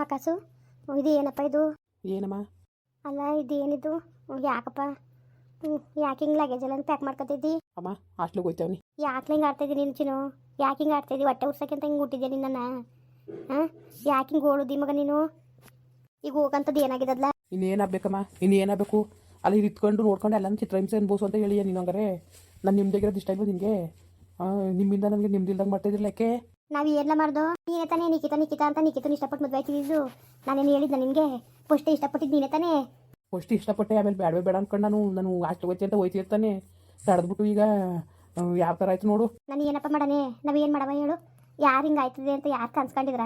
ಆಕಾಶು ಇದು ಏನಪ್ಪ ಇದು? ಏನಮ್ಮ? ಅಲ್ಲ ಇದು ಏನಿದು? ಯಾಕಪ್ಪ? ಯಾಕೆ ಹಿಂಗೆ ಲಗೇಜ್ ಎಲ್ಲ ಪ್ಯಾಕ್ ಮಾಡ್ಕೊತಿದ್ದಿ? ಅಮ್ಮ ಹಾಸ್ಟ್ಲಿಗೆ ಹೋಗ್ತೇವನಿ. ಯಾಕೆ ಹಿಂಗೆ ಆಡ್ತಾಯಿದ್ದೀನಿ ನೀನು ಚಿನ್ನು? ಯಾಕೆ ಹಿಂಗೆ ಇದ್ದೀವಿ ಹೊಟ್ಟೆ ಉರ್ಸಕ್ಕೆ ಅಂತ ಹಿಂಗೆ ಹುಟ್ಟಿದ್ದೆ ನಿನ್ನ ಹಾಂ? ಯಾಕೆ ಹಿಂಗೆ ಓಡುದಿ ಮಗ ನೀನು? ಈಗ ಹೋಗಂಥದ್ದು ಏನಾಗಿದ್ದಲ್ಲ ಇನ್ನೇನಾಗಬೇಕಮ್ಮ? ಇನ್ನೇನಾಗಬೇಕು? ಅಲ್ಲಿ ಇದ್ಕೊಂಡು ನೋಡ್ಕೊಂಡು ಎಲ್ಲ ಚಿತ್ರಹಿಂಸೆ ಅನ್ಬೋಸು ಅಂತ ಹೇಳಿ ನೀನು ಹಂಗಾರೆ? ನಾನು ನಿಮ್ದಾಗಿರೋದು ಇಷ್ಟ ಇಲ್ವ ನಿಮಗೆ ನಿಮ್ಮಿಂದ ನನಗೆ ನಿಮ್ದಿಲ್ದಂಗೆ ಮಾಡ್ತಾಯಿದ್ದಿಲ್ಲ ಯಾಕೆ? ನಾವು ಎಲ್ಲ ಮಾಡ್ದೋ? ನೀನೇ ತಾನೇ ನಿಖಿತ ನಿಖಿತ ಅಂತ ನಿಖಿತನ ಇಷ್ಟಪಟ್ಟು ಮದುವೆ ಆಯ್ತಿದ್ದು ನಾನೇನು ಹೇಳಿದ್ನ ನಿನಗೆ ಫಸ್ಟ್ ಇಷ್ಟಪಟ್ಟಿದ್ದು ನೀನೇ ತಾನೇ? ಫಸ್ಟ್ ಇಷ್ಟಪಟ್ಟೆ ಆಮೇಲೆ ಬೇಡವೇ ಬೇಡ ಅನ್ಕೊಂಡು ನಾನು ನಾನು ಅಷ್ಟು ಹೋಯ್ತಿ ಅಂತ ಹೋಯ್ತಿರ್ತಾನೆ ತಡೆದ್ಬಿಟ್ಟು ಈಗ ಯಾವ ಥರ ಆಯ್ತು ನೋಡು. ನಾನು ಏನಪ್ಪ ಮಾಡನೆ ನಾವು ಏನು ಮಾಡವ ಹೇಳು? ಯಾರು ಹಿಂಗ ಆಯ್ತದೆ ಅಂತ ಯಾರು ಕನ್ಸ್ಕೊಂಡಿದ್ರ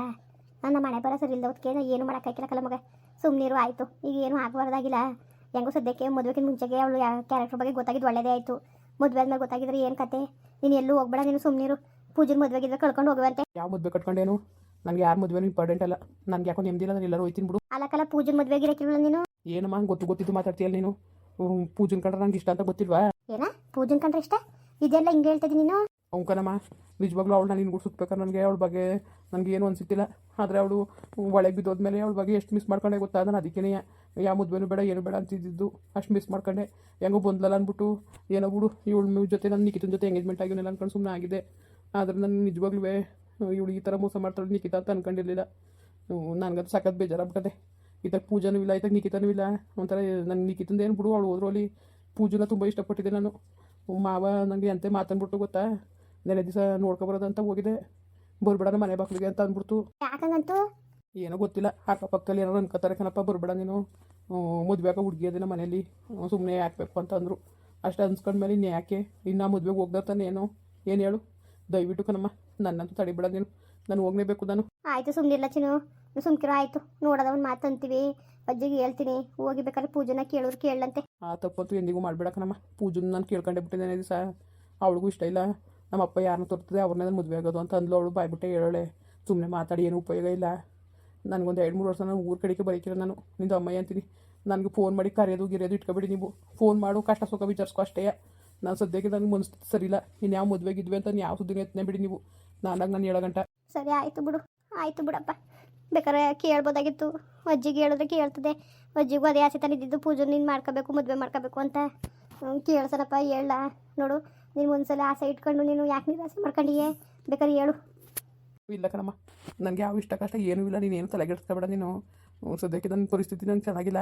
ನನ್ನ ಮನೆ ಬರೋ ಸರಿ ಕೇಳ ಏನು ಮಾಡೋಕ್ಕಾಗಿಲ್ಲ ಮಗ. ಸುಮ್ಮನಿರು ಆಯ್ತು. ಈಗ ಏನು ಆಗಬಾರ್ದಾಗಿಲ್ಲ. ಹೆಂಗೋ ಸದ್ಯಕ್ಕೆ ಮದುವೆಗಿಂತ ಮುಂಚೆಗೆ ಅವಳು ಕ್ಯಾರೆಕ್ಟರ್ ಬಗ್ಗೆ ಗೊತ್ತಾಗಿದ್ದು ಒಳ್ಳೇದೇ ಆಯಿತು. ಮದುವೆ ಆದ್ಮೇಲೆ ಗೊತ್ತಾಗಿದ್ರೆ ಏನು ಕತೆ? ನೀನು ಎಲ್ಲೂ ಹೋಗ್ಬೇಡ ನೀನು ಸುಮ್ಮನಿರು ಪೂಜೆಗೆ ಮದುವೆಗಿದ್ರೆ ಕಳ್ಕೊಂಡು ಹೋಗುವಂತೆ. ಯಾವ ಮದುವೆ ಕಟ್ಕೊಂಡೇನು? ನನಗೆ ಯಾರ ಮದುವೆನೂ ಇಂಪಾರ್ಟೆಂಟ್ ಅಲ್ಲ. ನನಗೆ ಯಾಕೋ ನೆಮ್ಮದಿಲ್ಲ ನಾನು ಎಲ್ಲರೂ ಹೋಯ್ತೀನಿ ಬಿಡು. ಅಲ್ಲಕ್ಕಲ್ಲ ಪೂಜೆ ಮದುವೆಗಿರಕ್ಕಿಲ್ಲ ನೀನು? ಏನಮ್ಮ ಗೊತ್ತು ಗೊತ್ತಿದ್ದು ಮಾತಾಡ್ತೀಯಲ್ಲ ನೀನು? ಹ್ಮ್, ಪೂಜನ್ ಕಂಡ್ರೆ ನಂಗೆ ಇಷ್ಟ ಅಂತ ಗೊತ್ತಿಲ್ವಾ? ಏನ? ಪೂಜನ್ ಕಂಡ್ರೆ ಇಷ್ಟ? ಇದೆಲ್ಲ ಹಿಂಗೆ ಹೇಳ್ತಿದ್ದೀನಿ ನೀನು? ಅವಕನಮ್ಮ ನಿಜವಾಗ್ಲೂ ಅವಳು ನಾನು ನಿನ್ಗೂ ನನಗೆ ಅವಳ ಬಗ್ಗೆ ನನಗೆ ಏನು ಅನಿಸುತ್ತಿಲ್ಲ. ಆದರೆ ಅವಳು ಒಳಗೆ ಬಿದ್ದೋದ್ಮೇಲೆ ಅವಳ ಬಗ್ಗೆ ಎಷ್ಟು ಮಿಸ್ ಮಾಡ್ಕೊಂಡೆ ಗೊತ್ತಾ? ನಾನು ಅದಕ್ಕೇ ಯಾವ ಮದುವೆನೂ ಬೇಡ ಏನು ಬೇಡ ಅಂತಿದ್ದು ಅಷ್ಟು ಮಿಸ್ ಮಾಡ್ಕೊಂಡೆ. ಹೆಂಗೋ ಬಂದ್ಲಲ್ಲ ಅಂದ್ಬಿಟ್ಟು ಏನೋ ಬಿಡು ಇವಳು ಜೊತೆ ನನ್ನ ನಿಖಿತನ ಜೊತೆ ಎಂಗೇಜ್ಮೆಂಟ್ ಆಗಿಲ್ಲ ಅನ್ಕೊಂಡು ಸುಮ್ಮನೆ ಆಗಿದೆ. ಆದರೆ ನಾನು ನಿಜವಾಗ್ಲೂ ಇವಳು ಈ ಥರ ಮೋಸ ಮಾಡ್ತಾಳೆ ನಿಖಿತ ಅಂತ ಅನ್ಕೊಂಡಿರಲಿಲ್ಲ. ನನಗದು ಸಖತ್ ಬೇಜಾರಾಗ್ಬಿಟ್ಟದೆ. ಇತ್ತಾಗ ಪೂಜಾನೂ ಇಲ್ಲ ಇತ್ತಾಗ ನಿಖಿತನೂ ಇಲ್ಲ. ಒಂಥರ ನನ್ನ ನಿಖಿತಂದ ಏನು ಬಿಡು ಅವಳು ಹೋದ್ರು ಅಲ್ಲಿ ಪೂಜನ ತುಂಬ ಇಷ್ಟಪಟ್ಟಿದ್ದೆ ನಾನು. ಮಾವ ನನಗೆ ಅಂತೆ ಮಾತನ್ಬಿಟ್ಟು ಗೊತ್ತಾ? ನೆನೆ ದಿವಸ ನೋಡ್ಕೊಬರೋದಂತ ಹೋಗಿದೆ. ಬರ್ಬೇಡ ಮನೆ ಬಾಗಿಲಿಗೆ ಅಂತ ಅಂದ್ಬಿಡ್ತು ಯಾಕಂಗಂತೂ? ಏನೋ ಗೊತ್ತಿಲ್ಲ. ಅಕ್ಕಪಕ್ಕದಲ್ಲಿ ಏನಾರು ಅನ್ಕೋತಾರೆ ಕಣಪ್ಪ ಬರ್ಬೇಡ ನೀನು. ಮದುವೆ ಆಗ ಹುಡುಗಿ ಅದೇನ ಮನೇಲಿ ಸುಮ್ಮನೆ ಹಾಕ್ಬೇಕು ಅಂತ ಅಂದರು. ಅಷ್ಟು ಅನ್ಸ್ಕೊಂಡ್ಮೇಲೆ ಇನ್ನು ಯಾಕೆ? ಇನ್ನು ಮದುವೆಗೆ ಹೋಗ್ದ ತಾನೇ ಏನೋ? ಏನು ಹೇಳು? ದಯವಿಟ್ಟು ಕಣಮ್ಮ ನನ್ನಂತೂ ತಡಿಬೇಡ ನೀನು. ನಾನು ಹೋಗ್ಲೇಬೇಕು ನಾನು. ಆಯಿತು ಸುಮ್ಮನಿಲ್ಲ ಚಿನ್ನು. ಸುಮ್ಕಿರೋ ಆಯಿತು. ನೋಡೋದ ಒಂದು ಮಾತು ಅಂತೀವಿ. ಅಜ್ಜಿಗೆ ಹೇಳ್ತೀನಿ ಹೋಗಿ ಬೇಕಾದ್ರೆ ಪೂಜನ ಕೇಳೋರು ಕೇಳಂತೆ. ಆ ತಪ್ಪಂತು ಎಂದಿಗೂ ಮಾಡಬೇಡ ಕಣಮ್ಮ. ಪೂಜನ ನಾನು ಕೇಳ್ಕೊಂಡೆ ಬಿಟ್ಟಿದ್ದೇನೆ ದಿವಸ. ಅವಳಿಗೂ ಇಷ್ಟ ಇಲ್ಲ. ನಮ್ಮ ಅಪ್ಪ ಯಾರನ್ನ ತೋರ್ತದೆ ಅವ್ರನ್ನ ನಾನು ಮದುವೆ ಆಗೋದು ಅಂತ ಅಂದ್ಲು. ಅವಳು ಬಾಯ್ಬಿಟ್ಟೆ ಹೇಳೋಳೆ. ಸುಮ್ಮನೆ ಮಾತಾಡಿ ಏನು ಉಪಯೋಗ ಇಲ್ಲ. ನನಗೊಂದು ಎರಡು ಮೂರು ವರ್ಷ ನಾನು ಊರು ಕಡೆಗೆ ಬರೀಕಿಲ್ಲ ನಾನು. ನಿಂದು ಅಮ್ಮಯ್ಯ ಅಂತೀನಿ. ನನಗೆ ಫೋನ್ ಮಾಡಿ ಕರೆಯೋದು ಗಿರೆಯೋದು ಇಟ್ಕೊಬೇಡಿ ನೀವು. ಫೋನ್ ಮಾಡು ಕಷ್ಟ ಸುಖ ವಿಚಾರಿಸ್ಕೊ ಅಷ್ಟೇ. ನಾನು ಸದ್ಯಕ್ಕೆ ನನಗೆ ಮನಸ್ಥಿತಿ ಸರಿ ಇಲ್ಲ ಇನ್ನು ಯಾವ ಮದುವೆಗಿದ್ವಿ ಅಂತ ಯಾವ ಸುದ್ದಿನ ಎತ್ತನೆ ಬಿಡಿ ನೀವು. ನಾನಾಗ ನಾನು ಏಳು ಗಂಟೆ. ಸರಿ ಆಯಿತು ಬಿಡು. ಆಯಿತು ಬಿಡಪ್ಪ. ಬೇಕಾದ್ರೆ ಕೇಳ್ಬೋದಾಗಿತ್ತು. ಅಜ್ಜಿಗೆ ಹೇಳಿದ್ರೆ ಕೇಳ್ತದೆ. ಅಜ್ಜಿಗೂ ಅದೇ ಆಸೆ ತಂದಿದ್ದು ಪೂಜೆ ನೀನು ಮಾಡ್ಕೋಬೇಕು ಮದುವೆ ಮಾಡ್ಕೋಬೇಕು ಅಂತ. ಹ್ಮ್, ಕೇಳ್ಸನಪ್ಪ ಹೇಳ. ನೋಡು ನೀನು ಒಂದ್ಸಲ ಆಸೆ ಇಟ್ಕೊಂಡು ನೀನು ಯಾಕೆ ನಿರಾಸೆ ಮಾಡ್ಕೊಂಡಿಯೇ? ಬೇಕಾದ್ರೆ ಹೇಳು. ಇಲ್ಲ ಕಣಮ್ಮ. ನನಗೆ ಯಾವ ಇಷ್ಟ ಕಷ್ಟ ಏನೂ ಇಲ್ಲ. ನೀನು ಏನು ತಲೆಗೆಡ್ಸ್ಕೊಬೇಡ ನೀನು. ಸದ್ಯಕ್ಕೆ ನನ್ನ ಪರಿಸ್ಥಿತಿ ನಂಗೆ ಚೆನ್ನಾಗಿಲ್ಲ.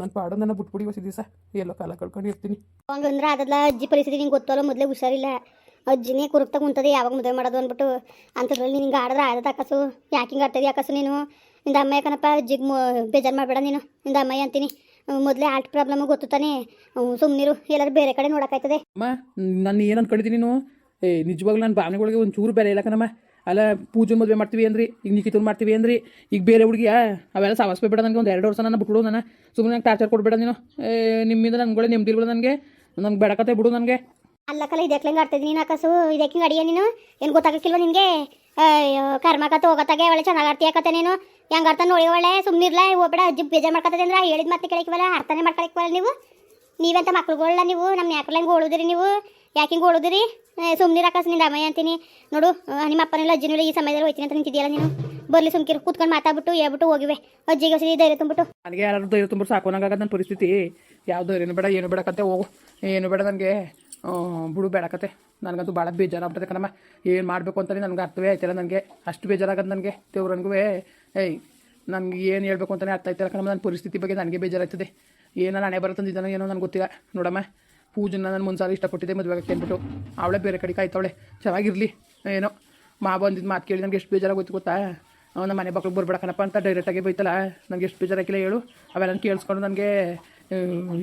ನನ್ನ ಪಾಡು ನನ್ನ ಬಿಟ್ಬಿಡಿ ಹೊಸ ದಿವಸ. ಎಲ್ಲೋ ಕಾಲ ಕಳ್ಕೊಂಡು ಇರ್ತೀನಿ. ಹಂಗಂದ್ರೆ ಅದಲ್ಲ ಅಜ್ಜಿ ಪರಿಸ್ಥಿತಿ ನಿಂಗೆ ಗೊತ್ತಲ್ಲ ಮೊದಲೇ ಹುಷಾರಿಲ್ಲ. ಅಜ್ಜಿನೇ ಕುರುಕ್ತಾಗ ಕುಂತದೆ ಯಾವಾಗ ಮದುವೆ ಮಾಡೋದು ಅಂದ್ಬಿಟ್ಟು. ಅಂಥದ್ರಲ್ಲಿ ನಿಂಗೆ ಆಡಿದ್ರೆ ಆಡದ ಅಕಸು ಯಾಕೆ ಹಿಂಗೆ ಆಡ್ತದೆ ಅಕಸು ನೀನು? ನಿಂದ ಅಮ್ಮ ಯಾಕನಪ್ಪ ಅಜ್ಜಿಗೆ ಬೇಜಾರು ಮಾಡಬೇಡ ನೀನು. ನಿಂದ ಅಮ್ಮ ಅಂತೀನಿ. ಮೊದಲೇ ಆಲ್ಟ್ ಪ್ರಾಬ್ಲಮ್ ಗೊತ್ತು ತಾನೇ? ಸುಮ್ಮನಿರು ಎಲ್ಲರೂ ಬೇರೆ ಕಡೆ ನೋಡೋಕ್ಕಾಯ್ತದೆ. ಅಮ್ಮ ನಾನು ಏನು ಅನ್ಕೊಂಡಿದ್ದೀನಿ ನೀನು? ಏ ನಿಜವಾಗ್ಲೂ ನನ್ನ ಭಾವನೆಗಳಿಗೆ ಒಂಚೂರು ಬೇರೆ ಬೆಲೆ ಇಲ್ಲ ಕಣಮ್ಮ. ಅಲ್ಲ ಪೂಜೆ ಮದುವೆ ಮಾಡ್ತೀವಿ ಅಂದ್ರಿ ಈಗ ನಿಖಿತನ್ ಮಾಡ್ತೀವಿ ಅಂದ್ರಿ ಈಗ ಬೇರೆ ಹುಡುಗಿಯ ಅವೆಲ್ಲ ಸಾವಸ್ಬೇಡ ಬೇಡ ನನಗೆ, ಒಂದು ಎರಡು ವರ್ಷ ನನ್ನ ಬಿಟ್ಬಿಡು ನಾನು ಸುಮ್ಮನೆ ನಂಗೆ ಟಾರ್ಚರ್ ಕೊಡ್ಬೇಡ ನೀನು. ನಿಮ್ಮಿಂದ ನಿಮ್ಮಿಂದ ನೆಮ್ಮದಿ ನೆಮ್ಮದಿಲ್ಬಿಡ ನನಗೆ. ನನಗೆ ಬೇಡಕತ್ತೆ ಬಿಡು ನನಗೆ. ಅಲ್ಲ ಕಲ ಇದಕ್ಕೆ ಆಡ್ತಾ ನೀನು ಅಕಸು ಇದಕ್ಕೆ ಅಡಿಯ ನೀನು? ಏನು ಗೊತ್ತಾಗಕ್ಕಿಲ್ವ ನಿನಗೆ? ಕರ್ಮಕತ್ತೆ ಹೋಗತ್ತಾಗೆ, ಒಳ್ಳೆ ಚೆನ್ನಾಗಿ ಆಡ್ತೀಯ ಕತೆ ನೀನು. ಹೆಂಗೆ ಅರ್ಥ ನೋಡಿ ಒಳ್ಳೆ ಸುಮ್ಮನಿರ್ಲ ಹೋಗ್ಬೇಡ ಅಜ್ಜಿ ಬೇಜಾರು ಮಾಡ್ಕೊತಂದ್ರೆ ಹೇಳಿದ ಮತ್ತೆ ಕೇಳಿಕ್ವಲ್ಲ ಅರ್ಥನೇ ಮಾಡ್ಕೊಳಕ್ವಲ್ಲ ನೀವು? ನೀವೆಂತ ಮಕ್ಳುಗಳಲ್ಲ ನೀವು ನಮ್ಮ ಯಾಕಲ್ಲ ಹಿಂಗೆ ಓಡುದಿರಿ ನೀವು? ಯಾಕೆ ಹಿಂಗೆ ಓಡುದಿರಿ ಸುಮ್ಮನೆ ಅಕಸ್ನಿಂದ ಅಮ್ಮಯ್ಯ ಅಂತೀನಿ. ನೋಡು ನಿಮ್ಮ ಅಪ್ಪನಿಲ್ಲ ಅಜ್ಜಿನೂ ಈ ಸಮಯದಲ್ಲಿ ಹೋಯ್ತೀನಿ ಅಂತ ನಿಂತಿದೆಯಲ್ಲ ನೀನು? ಬರ್ಲಿ ಸುಮ್ಕಿರು, ಕೂತ್ಕೊಂಡು ಮಾತಾಡ್ಬಿಟ್ಟು, ಹೇಳ್ಬಿಟ್ಟು ಹೋಗಿವೆ. ಅಜ್ಜಿಗೆ ಹೊಸ ಧೈರ್ಯ ತುಂಬಿಟ್ಟು ನನಗೆ ಯಾರು ಧೈರ್ಯ ತುಂಬಿಟ್ಟು ಸಾಕು ನಂಗಾಗದ ನನ್ನ ಪರಿಸ್ಥಿತಿ. ಯಾವ ಧೈರ್ಯನೂ ಬೇಡ, ಏನು ಬೇಡಕತ್ತೆ ಹೋಗು. ಏನು ಬೇಡ ನನಗೆ. ಬಿಡು ಬೇಡಕತ್ತೆ ನನಗಂತೂ ಭಾಳ ಬೇಜಾರಾಗ್ಬಿಟ್ಟದೆ ಕಣಮ್ಮ. ಏನು ಮಾಡಬೇಕು ಅಂತಲೇ ನನಗೆ ಅರ್ಥವೇ ಆಯ್ತಿಲ್ಲ ನನಗೆ. ಅಷ್ಟು ಬೇಜಾರಾಗತ್ತೆ ನನಗೆ ದೇವ್ರನ್ಗೂ ಏಯ್ ನನಗೆ ಏನು ಹೇಳ್ಬೇಕು ಅಂತಲೇ ಅರ್ಥ ಆಯ್ತಿಲ್ಲ. ಕಣಮ್ಮ ನನ್ನ ಪರಿಸ್ಥಿತಿ ಬಗ್ಗೆ ನನಗೆ ಬೇಜಾರಾಗ್ತದೆ. ಏನೋ ನಾನೇ ಬರುತ್ತಂದಿದ್ದಾನೋ ಏನೋ ನನಗೆ ಗೊತ್ತಿಲ್ಲ. ನೋಡಮ್ಮ, ಪೂಜನ ನಾನು ಮುಂದ್ಸಾರಿ ಇಷ್ಟಪಟ್ಟಿದ್ದೆ ಮದುವೆ ಆಗಕ್ಕೆ ಅಂದ್ಬಿಟ್ಟು. ಅವಳೇ ಬೇರೆ ಕಡೆ ಆಯ್ತಾವಳೆ ಚೆನ್ನಾಗಿರಲಿ. ಏನೋ, ಮಾ ಬಂದಿದ್ದು ಮಾತು ಕೇಳಿ ನನಗೆ ಎಷ್ಟು ಬೇಜಾರಾಗೋಯ್ತು ಗೊತ್ತಾ? ನಮ್ಮ ಮನೆ ಬಾಕ್ಲಿಗೆ ಬರ್ಬೇಡಕನಪ್ಪ ಅಂತ ಡೈರೆಕ್ಟಾಗಿ ಬೈತಲ್ಲ. ನನಗೆ ಎಷ್ಟು ಬೇಜಾರಾಗಿಲ್ಲ ಹೇಳು. ಅವೆಲ್ಲ ಕೇಳಿಸ್ಕೊಂಡು ನನಗೆ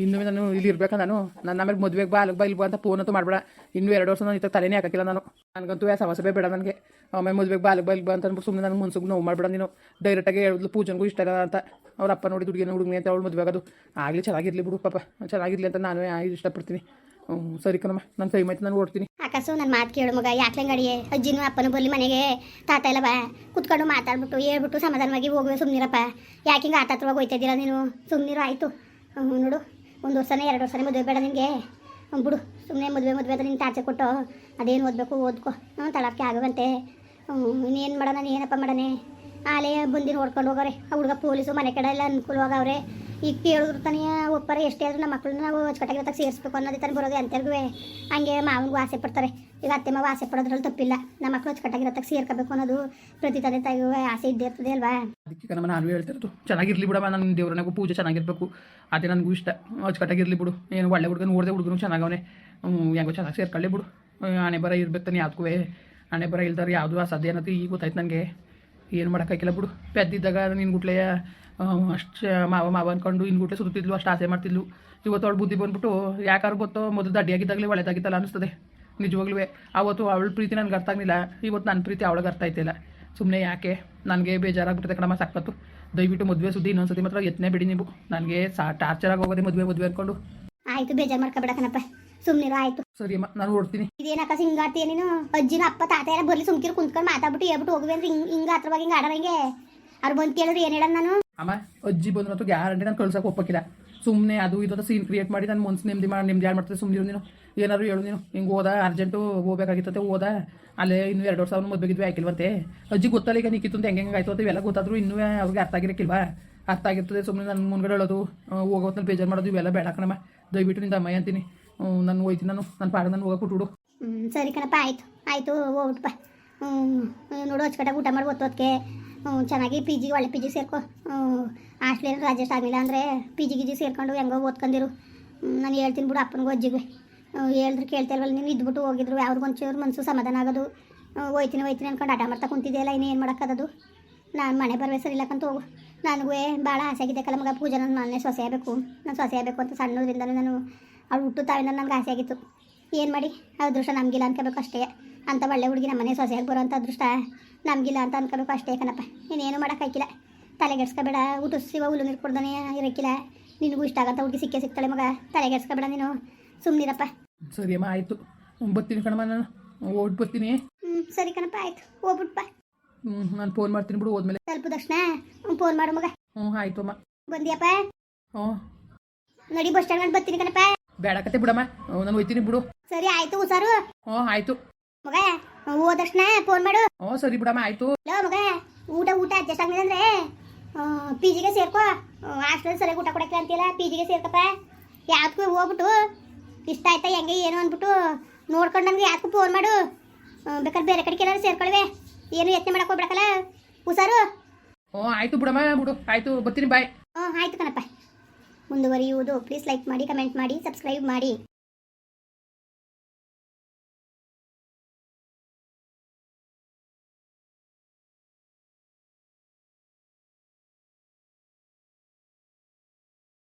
ಇನ್ನೂ ನಾನು ಇಲ್ಲಿ ಇರ್ಬೇಕಾ ನಾನು. ನನ್ನ ಆಮೇಲೆ ಮದುವೆಗೆ ಬಾ, ಅಲ್ಲಿಗೆ ಬಾ ಇಲ್ಲಿ ಬಾ ಅಂತ ಫೋನ್ ಅಂತೂ ಮಾಡಬೇಡ. ಇನ್ನೂ ಎರಡು ವರ್ಷ ನಾನು ಇತ್ತ ತಲೆನೇ ಹಾಕಿಲ್ಲ ನಾನು. ನನಗಂತೂ ಯಾವ ಸಮಸ್ಯೆ ಬೇಡ ನನಗೆ. ಆಮೇಲೆ ಮದುವೆಗೆ ಬಾ, ಅಲ್ಲಿಗೆ ಬಾ ಇಲ್ಲಿ ಬಾ ಅಂತ ಸುಮ್ಮನೆ ನನಗೆ ಮನ್ಸಿಗೆ ನೋವು ಮಾಡಬೇಡ ನೀನು. ಡೈರೆಕ್ಟಾಗಿ ಹೇಳಿದ್ಲು, ಪೂಜನ್ಗೂ ಇಷ್ಟ ಇಲ್ಲ ಅಂತ. ಅವ್ರ ಅಪ್ಪ ನೋಡಿ ಹುಡುಗಿನ ಹುಡುಗಿ ಅಂತ ಅವಳು ಮದುವೆ ಆಗೋದು ಆಗಲಿ, ಚೆನ್ನಾಗಿರಲಿ ಬಿಡು ಪಾಪ. ಚೆನ್ನಾಗಿರಲಿ ಅಂತ ನಾನು ಇಷ್ಟಪಡ್ತೀನಿ. ಸರಿ ಕಣಮ್ಮ. ನನ್ನ ಕೈ ಮತ್ತೆ ನಾನು ಓಡ್ತೀನಿ. ಆಕಾಸು ನನ್ನ ಮಾತು ಕೇಳು ಮಗ. ಯಾಕೆ ಗಡಿಯೇ ಅಜ್ಜಿನೂ ಅಪ್ಪನೂ ಬರಲಿ ಮನೆಗೆ. ತಾತ ಇಲ್ಲ ಬಾ ಕುತ್ಕೊಂಡು ಮಾತಾಡ್ಬಿಟ್ಟು ಹೇಳ್ಬಿಟ್ಟು ಸಮಾಧಾನವಾಗಿ ಹೋಗುವೆ ಸುಮ್ಮನಿರಪ್ಪ ಯಾಕೆ ಹಿಂಗೆ ಆತಾತ್ರವಾಗಿ ಹೋಯ್ತಾ ಇದ್ದೀರಾ ನೀನು? ಸುಮ್ಮನಿರು ಆಯಿತು. ನೋಡು. ಒಂದು ವರ್ಷನೇ, ಎರಡು ವರ್ಷನೇ ಮದುವೆ ಬೇಡ ನಿನಗೆ ಬಿಡು. ಸುಮ್ಮನೆ ಮದುವೆ ಮದುವೆ ಅಂತ ನಿನ್ನ ತಾಚೆ ಕೊಟ್ಟು ಅದೇನು ಓದಬೇಕು, ಓದ್ಕೊ. ಹ್ಞೂ ತಳಕ್ಕೆ ಆಗುವಂತೆ ಇನ್ನೇನು ಮಾಡೋಣ ಏನಪ್ಪ ಮಾಡೋಣ? ಆಲೇ ಬಂದು ನೋಡ್ಕೊಂಡು ಹೋಗೋರೆ ಆ ಹುಡುಗ ಪೊಲೀಸು, ಮನೆ ಕಡೆ ಎಲ್ಲ ಅನುಕೂಲವಾಗವ್ರೆ. ಈಗ ಕೇಳಿದ್ರು ತಾನೇ ಒಪ್ಪರೆ, ಎಷ್ಟೇ ಆದರೂ ನಮ್ಮ ಮಕ್ಕಳನ್ನ ನಾವು ಅಚ್ಚುಕಟ್ಟಾಗಿರೋದಾಗ ಸೇರಿಸ್ಬೇಕು ಅನ್ನೋದೇ ತಾನೆ ಬರೋದು ಅಂತರ್ಗುವೆ. ಹಂಗೆ ಮಾವನಿಗೂ ಆಸೆ ಪಡ್ತಾರೆ. ಈಗ ಮಾವ ಆಸೆ ಪಡೋದ್ರಲ್ಲಿ ತಪ್ಪಿಲ್ಲ. ನಮ್ಮ ಮಕ್ಕಳು ಅಚ್ಚುಕಟ್ಟಾಗಿರೋದಾಗ ಸೇರ್ಕೋಬೇಕು ಅನ್ನೋದು ಪ್ರತಿ ತಂದೆ ತಾಯಿಗೂ ಆಸೆ ಇದ್ದೇ ಇರ್ತದೆ ಅಲ್ವಾ? ಅದಕ್ಕೆ ನಮ್ಮ ನಾನು ಹೇಳ್ತಿರೋದು ಚೆನ್ನಾಗಿರ್ಲಿ ಬಿಡಮ್ಮ ನನ್ನ ದೇವ್ರನಾಗೂ ಪೂಜೆ ಚೆನ್ನಾಗಿರ್ಬೇಕು. ಅದೇ ನನಗೂ ಇಷ್ಟ. ಅಚ್ಚುಕಟ್ಟಾಗಿರ್ಲಿ ಬಿಡು. ಏನು ಒಳ್ಳೆ ಹುಡುಗನ ಓಡದೆ ಹುಡುಗನು ಚೆನ್ನಾಗವನೆ. ಹೆಂಗೋ ಚೆನ್ನಾಗಿ ಸೇರ್ಕೊಳ್ಳಿ ಬಿಡು. ಹಣೆ ಬರ ಇರ್ಬೇಕು ತಾನೆ ಯಾವ್ದಕ್ಕೂ ಹಣೆ ಬರ ಇಲ್ದಾರೆ ಯಾವುದು ಅಸಾಧ್ಯ ಅನ್ನೋದು ಈಗ ಗೊತ್ತಾಯ್ತು ನನಗೆ. ಏನು ಮಾಡೋಕ್ಕಾಗಿಲ್ಲ ಬಿಡು. ಪೆದ್ದಿದ್ದಾಗ ನಿನ್ನ ಗುಟ್ಲೆಯ ಅಷ್ಟು ಮಾವ ಮಾವ ಅಂದ್ಕೊಂಡು ಇನ್ನು ಗುಟ್ಲೆ ಸುತ್ತಿದ್ಲು, ಅಷ್ಟು ಆಸೆ ಮಾಡ್ತಿದ್ಲು. ಇವತ್ತು ಅವಳು ಬುದ್ಧಿ ಬಂದ್ಬಿಟ್ಟು ಯಾಕಾರು ಗೊತ್ತೋ, ಮೊದಲು ದಡ್ಡಿಯಾಗಿದ್ದಾಗಲೇ ಒಳ್ಳೆದಾಗಿತ್ತಲ್ಲ ಅನಿಸ್ತದೆ ನಿಜವಾಗ್ಲೂ ಅವತ್ತು ಅವಳ ಪ್ರೀತಿ ನನಗೆ ಅರ್ಥ ಆಗಲಿಲ್ಲ ಇವತ್ತು ನನ್ನ ಪ್ರೀತಿ ಅವಳಿಗೆ ಅರ್ಥ ಆಯ್ತಿಲ್ಲ ಸುಮ್ಮನೆ ಯಾಕೆ? ನನಗೆ ಬೇಜಾರಾಗ್ಬಿಟ್ಟಿದೆ ಕಣಮ್ಮ ಸಾಕತ್ತು ದಯವಿಟ್ಟು ಮದುವೆ ಸುದ್ದಿ ಇನ್ನೊಂದ್ಸತಿ ಮಾತ್ರ ಎತ್ತನೇ ಬಿಡಿ ನೀವು. ನನಗೆ ಸಾ ಟಾರ್ಚರ್ ಆಗಿ ಹೋಗೋದೇ ಮದುವೆ ಮದುವೆ ಅಂದ್ಕೊಂಡು ಆಯ್ತು ಬೇಜಾರು ಮಾಡ್ಕೊಬೇಡ ಕಣಪ್ಪ. ಸುಮ್ಮನಿರೋ ಆಯ್ತು. ಸರಿ ಅಮ್ಮ ನಾನು ಹೊಡ್ತೀನಿ ಇದೇನಕ್ಕ ಹಿಂಗಾಡ್ತೀಯ ನೀನು? ಅಜ್ಜಿನ ಅಪ್ಪ ತಾತ ಎಲ್ಲ ಬರ್ಲಿ ಸುಮ್ಕಿರು ಕುಂತ್ಕೊಂಡು ಮಾತಾಡ್ಬಿಟ್ಟು ಹೇಳ್ಬಿಟ್ಟು ಹೋಗುವೆ ಅಂದ್ರೆ ಹಿಂಗ ಹಿಂಗೆ ಹತ್ರವಾಗಿ ಹಿಂಗೆ ಆಡೋರಂಗೆ ಅವ್ರು ಬಂದು ಕೇಳಿದ್ರೆ ಏನು ಹೇಳೋಣ ನಾನು? ಅಮ್ಮ ಅಜ್ಜಿ ಬಂದು ಮತ್ತು ಗ್ಯಾರಂಟಿ ನಾನು ಕಳ್ಸಕ್ಕೆ ಒಪ್ಪಕ್ಕಿಲ್ಲ. ಸುಮ್ಮನೆ ಅದು ಇದು ಸೀನ್ ಕ್ರಿಯೇಟ್ ಮಾಡಿ ನಾನು ಮನ್ಸು ನೆಮ್ಮದಿ ಮಾಡಿ ನೆಮ್ಮದಿ ಯಾರು ಮಾಡ್ತಾರೆ ಸುಮ್ಮನೆ ನೀನು. ಏನಾದ್ರು ಹೇಳು ನೀನು. ಹಿಂಗೆ ಹೋದ ಅರ್ಜೆಂಟು ಹೋಗ್ಬೇಕಾಗಿತ್ತೆ ಹೋದ. ಅಲ್ಲೇ ಇನ್ನೂ ಎರಡು ಅವ್ನು ಮದುವೆಗಿದ್ವಿ ಆಯ್ಕಿಲ್ವಂತೆ. ಅಜ್ಜಿ ಗೊತ್ತಲ್ಲ ಈಗ ನಿಕ್ಕಿತ್ತು ಅಂತ ಹೆಂಗೆ ಆಯ್ತು ಅಂತ ಇವೆಲ್ಲ ಗೊತ್ತಾದ್ರು ಇನ್ನೂ ಅವ್ರಿಗೆ ಅರ್ಥ ಆಗಿರಕ್ಕಿಲ್ವಾ? ಅರ್ಥ ಆಗಿರ್ತದೆ ಸುಮ್ಮನೆ ನನ್ನ ಮುನ್ಗಡೆ ಹೇಳೋದು ಹೋಗೋತ್ನಲ್ಲಿ ಬೇಜಾರು ಮಾಡೋದು, ಇವೆಲ್ಲ ಬೇಡ ಕಣಮ್ಮ. ದಯವಿಟ್ಟು ನಿಂದ ಅಮ್ಮ ಅಂತೀನಿ. ನಾನು ಹೋಯ್ತೀನಿ ನಾನು. ನನ್ನ ಪಾಡ ನಾನು ಹೋಗಕ್ಕೆ ಬಿಟ್ಬಿಡು. ಹ್ಞೂ ಸರಿ ಕಣಪ್ಪ, ಆಯಿತು. ಆಯಿತು ಹೋಗ್ಬಿಟ್ಟಪ್ಪ ನೋಡು, ಅಚ್ಚುಕಟ್ಟಾಗಿ ಊಟ ಮಾಡಿ ಒತ್ತೋದಕ್ಕೆ ಚೆನ್ನಾಗಿ ಪಿ ಜಿ ಒಳ್ಳೆ ಪಿ ಜಿ ಸೇರ್ಕೊ. ಹಾಸ್ಟ್ಲ್ ಏನಾದ್ರು ಅಡ್ಜಸ್ಟ್ ಆಗಲಿಲ್ಲ ಅಂದರೆ ಪಿ ಜಿ ಗಿಜಿ ಸೇರ್ಕೊಂಡು ಹೆಂಗೋ ಓದ್ಕೊಂಡಿರು ನಾನು ಹೇಳ್ತೀನಿ ಬಿಡು ಅಪ್ಪನಿಗೂ ಅಜ್ಜಿಗೂ. ಹೇಳಿದ್ರು ಕೇಳ್ತಿಲ್ವಲ್ಲ ನೀನು ಇದ್ಬಿಟ್ಟು ಹೋಗಿದ್ರು, ಅವ್ರಿಗೂ ಒಂಚೂರು ಮನಸ್ಸು ಸಮಾಧಾನ ಆಗೋದು. ಹೋಯ್ತೀನಿ ಹೋಯ್ತೀನಿ ಅನ್ಕೊಂಡು ಆಟ ಮಾಡ್ತಾ ಕುಂತಿದೆಯಲ್ಲ, ಇನ್ನೇನು ಮಾಡೋಕ್ಕದದು. ನಾನು ಮನೆ ಬರವೇ ಸರಿ ಇಲ್ಲಕ್ಕಂತ ಹೋಗು. ನನಗೂ ಭಾಳ ಆಸೆ ಆಗಿದೆ ಕಲ ಮಗ, ಪೂಜೆ ನನ್ನ ಮನೆ ಸೊಸೆ ಆಗಬೇಕು. ನಾನು ಸೊಸೆ ಆಗಬೇಕು ಅಂತ ಸಣ್ಣದ್ರಿಂದ ನಾನು ಅವ್ಳು ಹುಟ್ಟು ತಾವಿಂದ ನನಗೆ ಆಸೆ ಆಗಿತ್ತು. ಏನು ಮಾಡಿ? ಅದೃಷ್ಟ ನಮಗಿಲ್ಲ ಅನ್ಕೋಬೇಕು ಅಷ್ಟೇ. ಅಂತ ಒಳ್ಳೆ ಹುಡುಗಿ ನಮ್ಮ ಮನೆ ಸೊಸೆಯಾಗಿ ಬರೋಂಥ ಅದೃಷ್ಟ. ನಮಗಿಲ್ಲ ಅಂತ ಅನ್ಕೋಬೇಕು ಅಷ್ಟೇ ಕಣಪ್ಪ. ಇನ್ನೇನು ಮಾಡೋಕ್ಕಾಗಿಲ್ಲ ತಲೆಗೆಡ್ಸ್ಕೊಬೇಡ ಊಟ ಸಿವ ಹುಲ್ಲು ನೀರು ಕೊಡ್ದಾನೆ ಇರೋಕ್ಕಿಲ್ಲ ನಿನಗೂ ಇಷ್ಟ ಆಗತ್ತ ಹುಡುಗಿ ಸಿಕ್ಕೇ ಸಿಗ್ತಾಳೆ ಮಗ. ತಲೆಗೆಡ್ಸ್ಕೊಬೇಡ ನೀನು. ಸುಮ್ಮನಿರಪ್ಪ ಸರಿ ಅಮ್ಮ ಆಯಿತು. ಬರ್ತೀನಿ ಕಣಮ್ಮ ನಾನು. ಓಟ್ ಬರ್ತೀನಿ. ಹ್ಞೂ ಸರಿ ಕಣಪ್ಪ ಆಯ್ತು. ಹೋಗ್ಬಿಟ್ಪ ಹ್ಞೂ ನಾನು ಫೋನ್ ಮಾಡ್ತೀನಿ ಬಿಡು ಹೋದ್ಮೇಲೆ. ಸ್ವಲ್ಪ ತಕ್ಷಣ ಫೋನ್ ಮಾಡು ಮಗ. ಹ್ಞೂ ಆಯಿತು ಅಮ್ಮ. ಬಂದಿಯಪ್ಪ? ಹ್ಞೂ ನಡಿ ಬಸ್ ಸ್ಟ್ಯಾಂಡ್ ಬರ್ತೀನಿ ಕಣಪ್ಪ. ಬೇಡಕತ್ತೆ ಬಿಡಮ್ಮ. ನಾನು ಹೋಯ್ತೀನಿ ಬಿಡು. ಸರಿ ಆಯ್ತು ಹುಷಾರು. ಹ್ಞೂ ಆಯಿತು. ಮಗ ಹೋದ ತಕ್ಷಣ ಫೋನ್ ಮಾಡು. ಹ್ಞೂ ಸರಿ ಬಿಡಮ್ಮ ಆಯ್ತು. ಲೋ ಮಗ ಊಟ ಊಟ ಅಡ್ಜಸ್ಟ್ ಆಗಲಿಲ್ಲ ಅಂದ್ರೆ ಪಿ ಜಿಗೆ ಸೇರ್ಕೋ. ಹಾಸ್ಟೆಲ್ ಸರಿಯಾಗಿ ಊಟ ಕೊಡಕ್ಕೆ ಅಂತಿಲ್ಲ ಪಿ ಜಿಗೆ ಸೇರ್ಕಪ್ಪ. ಯಾವ್ದಕ್ಕೂ ಹೋಗ್ಬಿಟ್ಟು ಇಷ್ಟ ಆಯ್ತಾ ಹೆಂಗೆ ಏನು ಅಂದ್ಬಿಟ್ಟು ನೋಡ್ಕೊಂಡು ನನಗೆ ಯಾವ್ದಕ್ಕೂ ಫೋನ್ ಮಾಡು. ಬೇಕಾದ್ರೆ ಬೇರೆ ಕಡೆಗೆ ಏನಾದ್ರು ಸೇರ್ಕೊಳ್ವೆ. ಏನು ಯತ್ನೆ ಮಾಡಕ್ಕೆ ಹೋಗ್ಬಿಡಕಲ್ಲ ಹುಷಾರು? ಹ್ಞೂ ಆಯಿತು ಬಿಡಮ್ಮ ಬಿಡು. ಆಯಿತು ಬರ್ತೀನಿ ಬಾಯ್ ಹ್ಞೂ ಆಯ್ತು ಕಣಪ್ಪ. ಮುಂದುವರಿಯುವುದು ಪ್ಲೀಸ್ ಲೈಕ್ ಮಾಡಿ ಕಮೆಂಟ್ ಮಾಡಿ ಸಬ್ಸ್ಕ್ರೈಬ್ ಮಾಡಿ.